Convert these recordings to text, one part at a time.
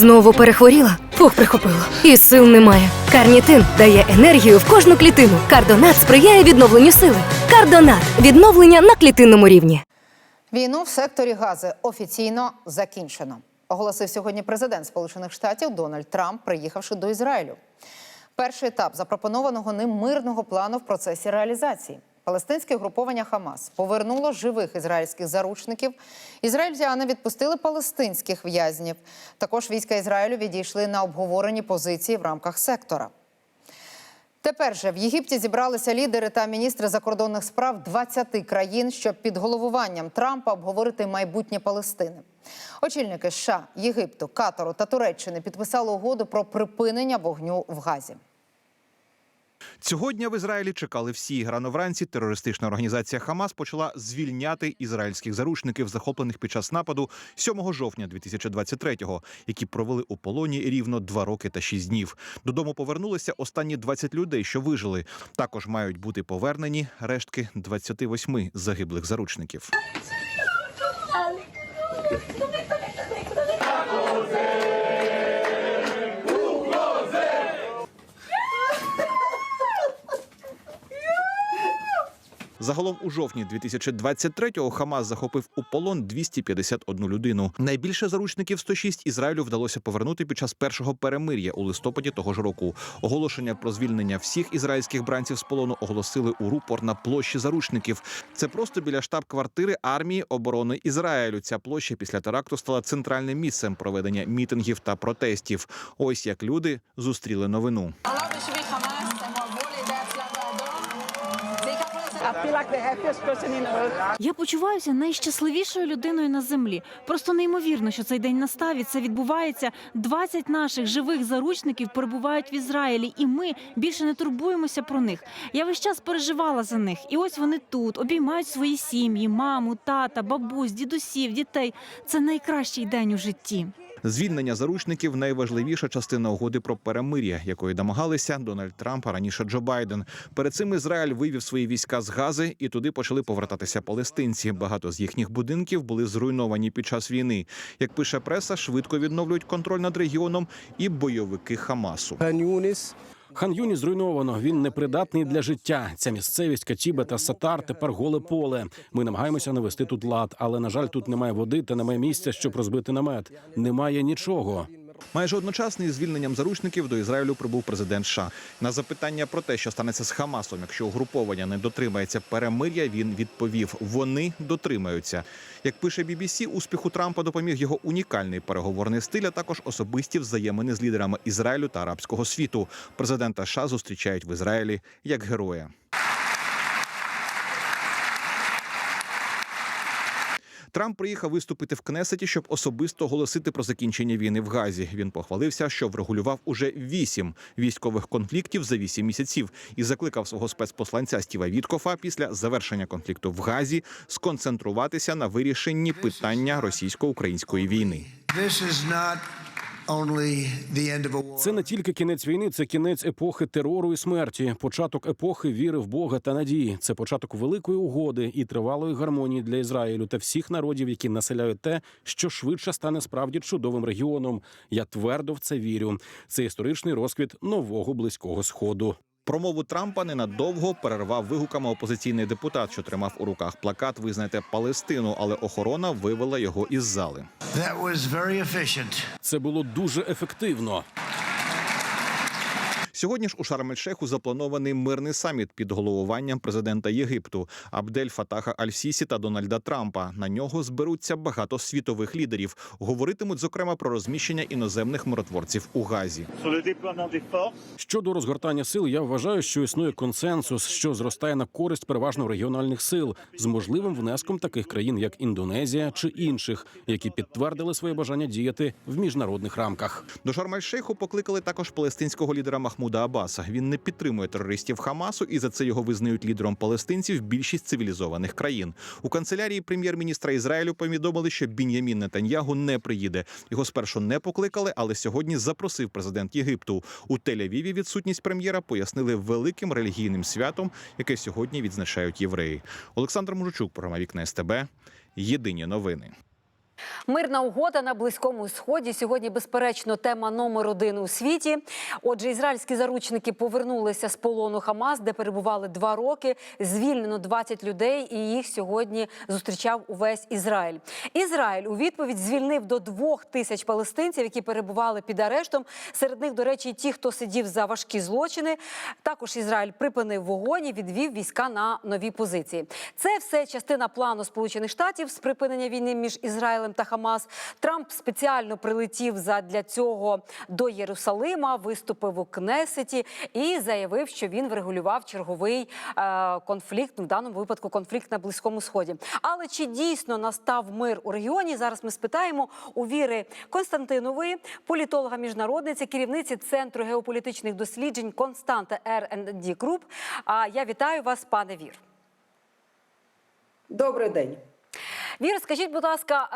Знову перехворіла? Фух, прихопило. І сил немає. Карнітин дає енергію в кожну клітину. Кардонат сприяє відновленню сили. Кардонат відновлення на клітинному рівні. Війну в секторі Гази офіційно закінчено. Оголосив сьогодні президент Сполучених Штатів Дональд Трамп, приїхавши до Ізраїлю. Перший етап запропонованого ним мирного плану в процесі реалізації. Палестинське груповання Хамас повернуло живих ізраїльських заручників. Ізраїльтяни відпустили палестинських в'язнів. Також війська Ізраїлю відійшли на обговорені позиції в рамках сектора. Тепер же в Єгипті зібралися лідери та міністри закордонних справ 20 країн, щоб під головуванням Трампа обговорити майбутнє Палестини. Очільники США, Єгипту, Катару та Туреччини підписали угоду про припинення вогню в Газі. Цього дня в Ізраїлі чекали всі. Рано вранці терористична організація Хамас почала звільняти ізраїльських заручників, захоплених під час нападу 7 жовтня 2023-го, які провели у полоні рівно два роки та шість днів. Додому повернулися останні 20 людей, що вижили. Також мають бути повернені рештки 28 загиблих заручників. Загалом у жовтні 2023-го Хамас захопив у полон 251 людину. Найбільше заручників 106 Ізраїлю вдалося повернути під час першого перемир'я у листопаді того ж року. Оголошення про звільнення всіх ізраїльських бранців з полону оголосили у рупор на площі заручників. Це просто біля штаб-квартири армії оборони Ізраїлю. Ця площа після теракту стала центральним місцем проведення мітингів та протестів. Ось як люди зустріли новину. Я почуваюся найщасливішою людиною на землі. Просто неймовірно, що цей день настав і це відбувається. 20 наших живих заручників перебувають в Ізраїлі, і ми більше не турбуємося про них. Я весь час переживала за них, і ось вони тут обіймають свої сім'ї, маму, тата, бабусь, дідусів, дітей. Це найкращий день у житті. Звільнення заручників найважливіша частина угоди про перемир'я, якої домагалися Дональд Трамп, а раніше Джо Байден. Перед цим Ізраїль вивів свої війська з Гази, і туди почали повертатися палестинці. Багато з їхніх будинків були зруйновані під час війни. Як пише преса, швидко відновлюють контроль над регіоном і бойовики Хамасу. Хан Юні зруйновано. Він непридатний для життя. Ця місцевість Катіба та Сатар тепер голе поле. Ми намагаємося навести тут лад, але на жаль, тут немає води та немає місця, щоб розбити намет. Немає нічого. Майже одночасно із звільненням заручників до Ізраїлю прибув президент США. На запитання про те, що станеться з Хамасом, якщо угруповання не дотримається перемир'я, він відповів: вони дотримаються. Як пише BBC, успіху Трампа допоміг його унікальний переговорний стиль, а також особисті взаємини з лідерами Ізраїлю та арабського світу. Президента США зустрічають в Ізраїлі як героя. Трамп приїхав виступити в Кнесеті, щоб особисто оголосити про закінчення війни в Газі. Він похвалився, що врегулював уже вісім військових конфліктів за вісім місяців і закликав свого спецпосланця Стіва Віткофа після завершення конфлікту в Газі сконцентруватися на вирішенні питання російсько-української війни. Це не тільки кінець війни, це кінець епохи терору і смерті, початок епохи віри в Бога та надії. Це початок великої угоди і тривалої гармонії для Ізраїлю та всіх народів, які населяють те, що швидше стане справді чудовим регіоном. Я твердо в це вірю. Це історичний розквіт нового близького сходу. Промову Трампа ненадовго перервав вигуками опозиційний депутат, що тримав у руках плакат Визнайте Палестину, але охорона вивела його із зали. Це було дуже ефективно. Сьогодні ж у Шарм-ель-Шейху запланований мирний саміт під головуванням президента Єгипту Абдель Фатаха Аль-Сісі та Дональда Трампа. На нього зберуться багато світових лідерів. Говоритимуть зокрема про розміщення іноземних миротворців у Газі. Щодо розгортання сил, я вважаю, що існує консенсус, що зростає на користь переважно регіональних сил з можливим внеском таких країн, як Індонезія чи інших, які підтвердили своє бажання діяти в міжнародних рамках. До Шарм-ель-Шейху покликали також палестинського лідера Махмуда Аббаса. Він не підтримує терористів Хамасу, і за це його визнають лідером палестинців більшість цивілізованих країн. У канцелярії прем'єр-міністра Ізраїлю повідомили, що Бін'ямін Нетаньягу не приїде. Його спершу не покликали, але сьогодні запросив президент Єгипту. У Тель-Авіві відсутність прем'єра пояснили великим релігійним святом, яке сьогодні відзначають євреї. Олександр Мужичук, програма Вікна СТБ. Єдині новини. Мирна угода на близькому сході сьогодні, безперечно, тема номер один у світі. Отже, ізраїльські заручники повернулися з полону Хамас, де перебували два роки. Звільнено 20 людей, і їх сьогодні зустрічав увесь Ізраїль. Ізраїль у відповідь звільнив до двох тисяч палестинців, які перебували під арештом. Серед них, до речі, ті, хто сидів за важкі злочини. Також Ізраїль припинив вогонь і відвів війська на нові позиції. Це все частина плану Сполучених Штатів з припинення війни між Ізраїлем та Хамас. Трамп спеціально прилетів задля цього до Єрусалима, виступив у Кнесеті і заявив, що він врегулював черговий е, конфлікт, в даному випадку конфлікт на близькому сході. Але чи дійсно настав мир у регіоні? Зараз ми спитаємо у Віри Константинової, політолога міжнародниці, керівниці центру геополітичних досліджень Константа R&D Group. А я вітаю вас, пане Вір. Добрий день. Віра, скажіть, будь ласка,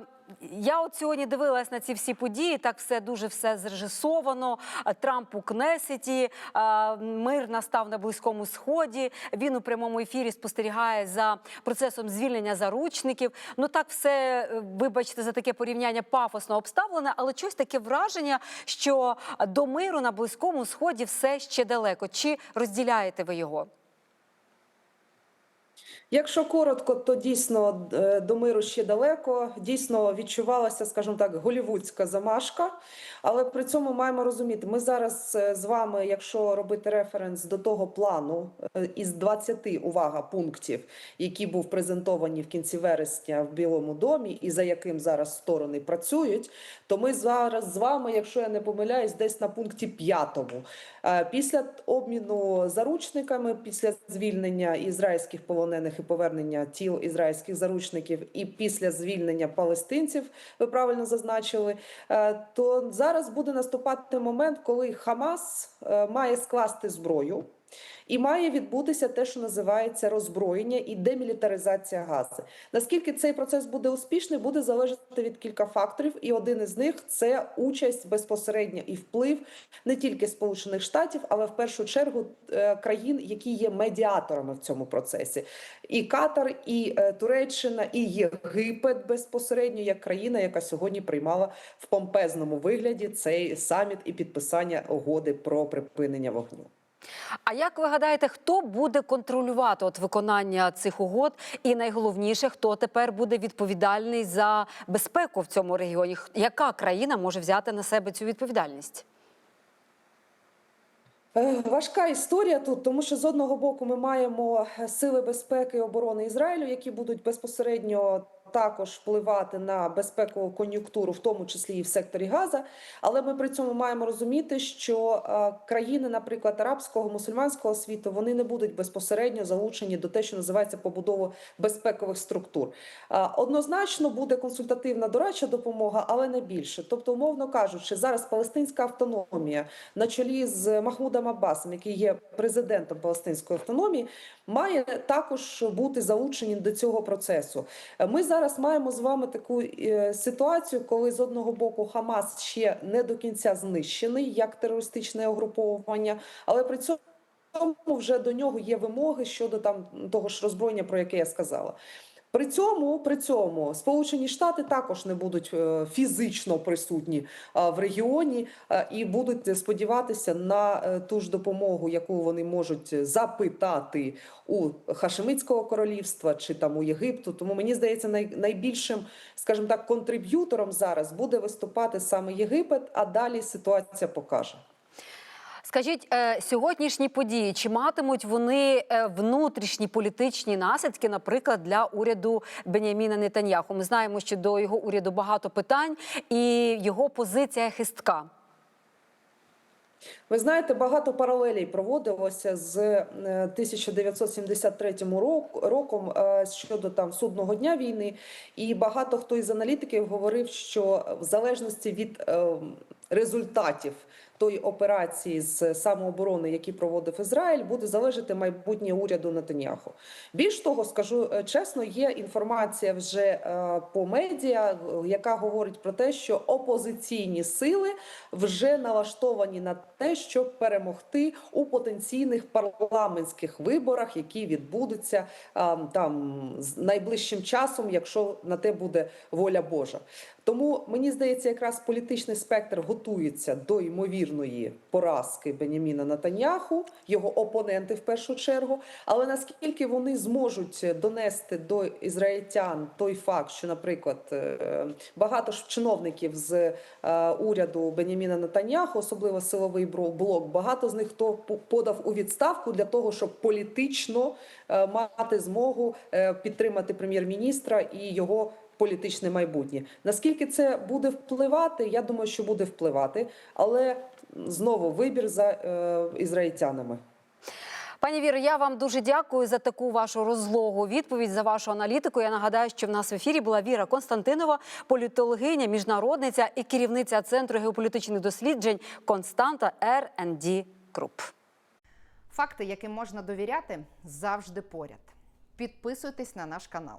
е, я от сьогодні дивилась на ці всі події. Так все дуже все зрежисовано. Трамп у Кнесеті, е, мир настав на близькому сході. Він у прямому ефірі спостерігає за процесом звільнення заручників. Ну так все, е, вибачте, за таке порівняння пафосно обставлене, але щось таке враження, що до миру на близькому сході все ще далеко. Чи розділяєте ви його? Якщо коротко, то дійсно е, до миру ще далеко. Дійсно відчувалася, скажімо так, голівудська замашка. Але при цьому маємо розуміти, ми зараз е, з вами, якщо робити референс до того плану е, із 20, увага, пунктів, які був презентовані в кінці вересня в Білому домі, і за яким зараз сторони працюють, то ми зараз з вами, якщо я не помиляюсь, десь на пункті п'ятому. Е, Після обміну заручниками, після звільнення ізраїльських полонених і повернення тіл ізраїльських заручників, і після звільнення палестинців, ви правильно зазначили, е, то зараз буде наступати момент, коли Хамас е, має скласти зброю. І має відбутися те, що називається роззброєння і демілітаризація Гази. Наскільки цей процес буде успішний, буде залежати від кілька факторів, і один із них це участь безпосередньо і вплив не тільки Сполучених Штатів, але в першу чергу е, країн, які є медіаторами в цьому процесі. І Катар, і е, Туреччина, і Єгипет безпосередньо як країна, яка сьогодні приймала в помпезному вигляді цей саміт і підписання угоди про припинення вогню. А як ви гадаєте, хто буде контролювати от виконання цих угод? І найголовніше, хто тепер буде відповідальний за безпеку в цьому регіоні? Яка країна може взяти на себе цю відповідальність? Е, Важка історія тут, тому що з одного боку ми маємо е, сили безпеки і оборони Ізраїлю, які будуть безпосередньо також впливати на безпекову кон'юнктуру, в тому числі і в секторі Газа. Але ми при цьому маємо розуміти, що е, країни, наприклад, арабського мусульманського світу, вони не будуть безпосередньо залучені до те, що називається побудову безпекових структур. Е, Однозначно буде консультативна дорадча допомога, але не більше. Тобто, умовно кажучи, зараз палестинська автономія на чолі з Махмудом Аббасом, який є президентом палестинської автономії, має також бути залучені до цього процесу. Е, Ми зараз маємо з вами таку е, ситуацію, коли з одного боку Хамас ще не до кінця знищений як терористичне угруповання, але при цьому вже до нього є вимоги щодо там того ж роззброєння, про яке я сказала. При цьому, при цьому Сполучені Штати також не будуть е, фізично присутні е, в регіоні е, і будуть сподіватися на ту ж допомогу, яку вони можуть запитати у Хашемитського королівства чи там у Єгипту. Тому мені здається, най, найбільшим, скажімо так, контриб'ютором зараз буде виступати саме Єгипет, а далі ситуація покаже. Скажіть, е, сьогоднішні події чи матимуть вони е, внутрішні політичні наслідки, наприклад, для уряду Беняміна Нетаньяху? Ми знаємо, що до його уряду багато питань, і його позиція хистка. Ви знаєте, багато паралелей проводилося з е, 1973 рок- роком е, щодо там судного дня війни, і багато хто із аналітиків говорив, що в залежності від е, результатів тої операції з самооборони, які проводив Ізраїль, буде залежати майбутнє уряду Нетаньяху. Більш того, скажу е, чесно, є інформація вже е, по медіа, е, яка говорить про те, що опозиційні сили вже налаштовані на те, щоб перемогти у потенційних парламентських виборах, які відбудуться там найближчим часом, якщо на те буде воля Божа. Тому мені здається, якраз політичний спектр готується до ймовірної поразки Беняміна Натаньяху, його опоненти в першу чергу. Але наскільки вони зможуть донести до ізраїльтян той факт, що, наприклад, е, багато ж чиновників з е, уряду Беняміна Натаньяху, особливо силовий блок, багато з них хто по- подав у відставку для того, щоб політично е, мати змогу підтримати прем'єр-міністра і його політичне майбутнє. Наскільки це буде впливати? Я думаю, що буде впливати, але знову вибір за е, ізраїльтянами. Пані Віро, я вам дуже дякую за таку вашу розлогу відповідь за вашу аналітику. Я нагадаю, що в нас в ефірі була Віра Константинова, політологиня, міжнародниця і керівниця центру геополітичних досліджень Константа R&D Group. Факти, яким можна довіряти, завжди поряд. Підписуйтесь на наш канал.